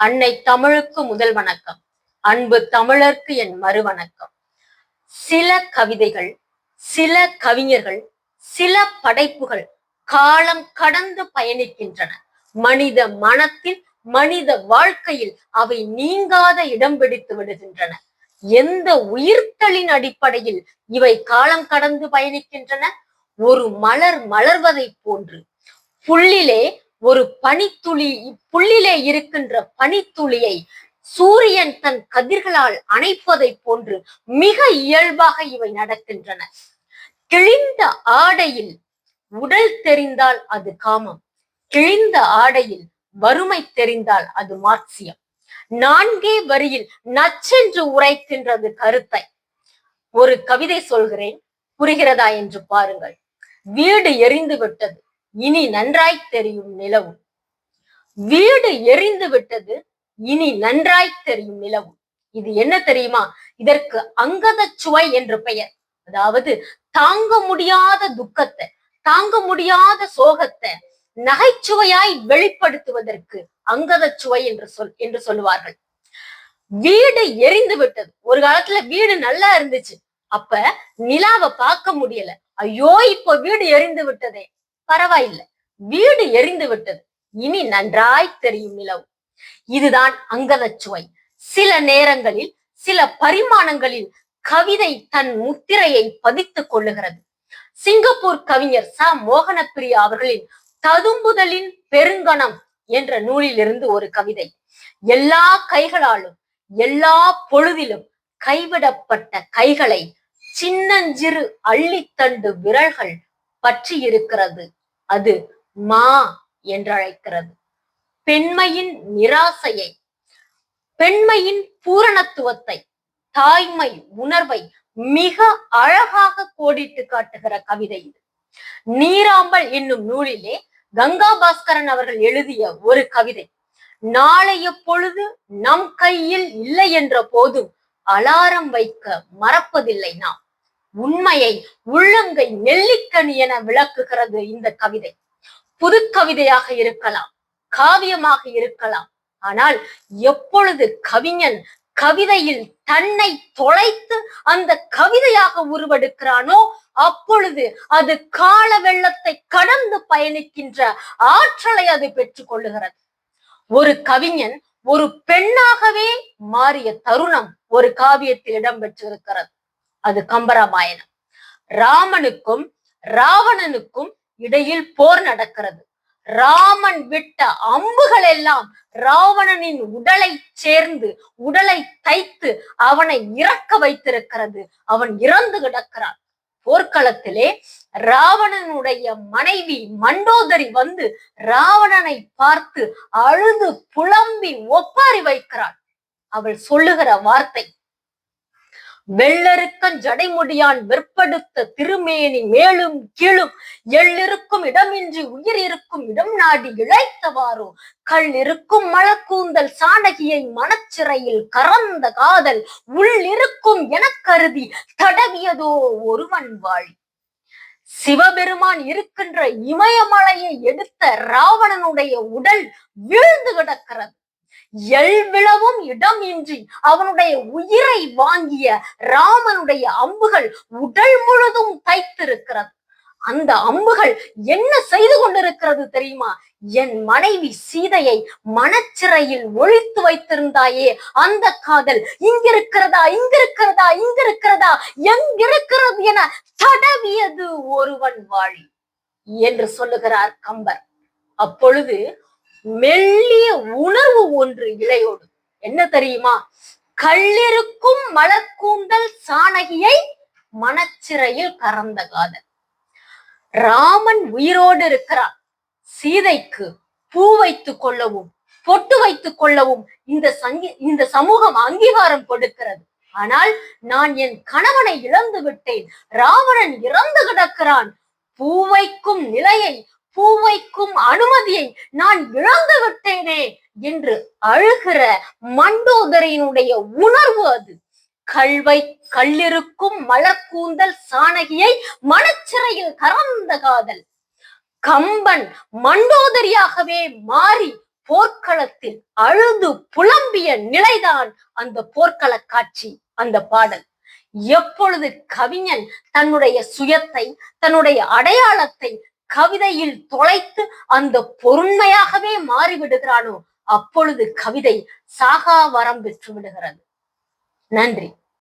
அன்னை தமிழுக்கு முதல் வணக்கம். அன்பு தமிழர்க்கு என் மறுவணக்கம். சில கவிதைகள் சில கவிஞர்கள் சில படைப்புகள் காலம் கடந்து பயணிக்கின்றன. மனித மனத்தில் மனித வாழ்க்கையில் அவை நீங்காத இடம் பிடித்து விடுகின்றன. எந்த உயிர்த்தலின் அடிப்படையில் இவை காலம் கடந்து பயணிக்கின்றன? ஒரு மலர் மலர்வதை போன்று. புள்ளிலே ஒரு பனித்துளி புள்ளிலே இருக்கின்ற பனித்துளியை சூரியன் தன் கதிர்களால் அணைப்பதை போன்று மிக இயல்பாக இவை நடக்கின்றன. கிழிந்த ஆடையில் உடல் தெரிந்தால் அது காமம். கிழிந்த ஆடையில் வறுமை தெரிந்தால் அது மார்க்சியம். நான்கே வரியில் நச்சென்று உரைக்கின்றது கருத்தை. ஒரு கவிதை சொல்கிறேன். புரிகிறதா என்று பாருங்கள். வீடு எரிந்து விட்டது இனி நன்றாய் தெரியும் நிலவும். வீடு எரிந்து விட்டது இனி நன்றாய் தெரியும் நிலவும். இது என்ன தெரியுமா? இதற்கு அங்கத சுவை என்று பெயர். அதாவது தாங்க முடியாத துக்கத்தை தாங்க முடியாத சோகத்தை நகைச்சுவையாய் வெளிப்படுத்துவதற்கு அங்கத சுவை என்று சொல் என்று சொல்லுவார்கள். வீடு எரிந்து விட்டது. ஒரு காலத்துல வீடு நல்லா இருந்துச்சு. அப்ப நிலாவை பார்க்க முடியல. ஐயோ இப்போ வீடு எரிந்து விட்டதே. பரவாயில்லை. வீடு எரிந்து விட்டது. இனி நன்றாய் தெரியும் நிலவு. இதுதான் அங்கதச்சுவை சுவை. சில நேரங்களில் சில பரிமாணங்களில் கவிதை தன் முத்திரையை பதித்துக் கொள்ளுகிறது. சிங்கப்பூர் கவிஞர் ச. மோகனப்பிரியா அவர்களின் ததும்புதலின் பெருங்கணம் என்ற நூலிலிருந்து ஒரு கவிதை. எல்லா கைகளாலும் எல்லா பொழுதிலும் கைவிடப்பட்ட கைகளை சின்னஞ்சிறு அள்ளித்தண்டு விரல்கள் பற்றி இருக்கிறது அது மா என்றழைக்கிறது பெண்மையின் நிராசையை பெண்மையின் பூரணத்துவத்தை தாய்மை உணர்வை மிக அழகாக கோடிட்டு காட்டுகிற கவிதை இது. நீராம்பல் என்னும் நூலிலே கங்கா பாஸ்கரன் அவர்கள் எழுதிய ஒரு கவிதை. நாளைய பொழுது நம் கையில் இல்லை என்ற போதும் அலாரம் வைக்க மறப்பதில்லை நாம். உண்மையை உள்ளங்கை நெல்லிக்கனி என விளக்குகிறது இந்த கவிதை. புது கவிதையாக இருக்கலாம் காவியமாக இருக்கலாம். ஆனால் எப்பொழுது கவிஞன் கவிதையில் தன்னை தொலைத்து அந்த கவிதையாக உருவெடுக்கிறானோ அப்பொழுது அது கால வெள்ளத்தை கடந்து பயணிக்கின்ற ஆற்றலை அது பெற்றுக் கொள்ளுகிறது ஒரு கவிஞன் ஒரு பெண்ணாகவே மாறிய தருணம் ஒரு காவியத்தில் இடம்பெற்றிருக்கிறது. அது கம்பராமாயணம். ராமனுக்கும் ராவணனுக்கும் இடையில் போர் நடக்கிறது. ராமன் விட்ட அம்புகள் எல்லாம் ராவணனின் உடலை சேர்ந்து உடலை தைத்து அவனை இறக்க வைத்திருக்கிறது. அவன் இறந்து கிடக்கிறான். போர்க்களத்திலே ராவணனுடைய மனைவி மண்டோதரி வந்து ராவணனை பார்த்து அழுது புலம்பி ஒப்பாரி வைக்கிறாள். அவள் சொல்லுகிற வார்த்தை வெள்ளருக்கன் ஜடைமுடியான் வெற்படுத்த திருமேனி மேலும் கீழும் எள்ளிருக்கும் இடமின்றி உயிர் இருக்கும் இடம் நாடி இழைத்தவாறோ கல் இருக்கும் மலக்கூந்தல் சாணகியை மனச்சிறையில் கறந்த காதல் உள் இருக்கும் என கருதி தடவியதோ ஒருவன் வாழி. சிவபெருமான் இருக்கின்ற இமயமலையை எடுத்த ராவணனுடைய உடல் வீழ்ந்து கிடக்கிறது. எல்விழவும் இடம் இன்றி அவனுடைய உயிரை வாங்கிய ராமனுடைய அம்புகள் உடல் முழுதும் தைத்திருக்கிறது. அந்த அம்புகள் என்ன செய்து கொண்டிருக்கிறது தெரியுமா? என் மனைவி சீதையை மனச்சிறையில் ஒழித்து வைத்திருந்தாயே. அந்த காதல் இங்கிருக்கிறதா இங்கிருக்கிறதா இங்கிருக்கிறதா எங்கிருக்கிறது என தடவியது ஒருவன் வாழி என்று சொல்லுகிறார் கம்பர். அப்பொழுது மெல்லிய உணர்வு ஒன்று இலையோடு. என்ன தெரியுமா? கல்லிருக்கும் மலக்கூந்தல் சாணகியை மனச்சிறையில் கறந்த காதல். ராமன் உயிரோடு இருக்கிறான் சீதைக்கு பூ வைத்துக் கொள்ளவும் பொட்டு வைத்துக் கொள்ளவும் இந்த சங்கி இந்த சமூகம் அங்கீகாரம் கொடுக்கிறது. ஆனால் நான் என் கணவனை இழந்து விட்டேன். ராவணன் இறந்து கிடக்கிறான். பூ வைக்கும் நிலையை பூ வைக்கும் அனுமதியை நான் இழந்து விட்டேனே என்று அழுகிற மண்டோதரியினுடைய உணர்வு அது. கல்வை கல்லிருக்கும் மலர்கூந்தல் சாணகியை மனச்சிறையில் கறந்த காதல். கம்பன் மண்டோதரியாகவே மாறி போர்க்களத்தில் அழுது புலம்பிய நிலைதான் அந்த போர்க்கள காட்சி அந்த பாடல். எப்பொழுது கவிஞன் தன்னுடைய சுயத்தை தன்னுடைய அடையாளத்தை கவிதையில் தொலைத்து அந்த பொருண்மையாகவே மாறிவிடுகிறானோ அப்பொழுது கவிதை சாகா வரம் பெற்று விடுகிறது. நன்றி.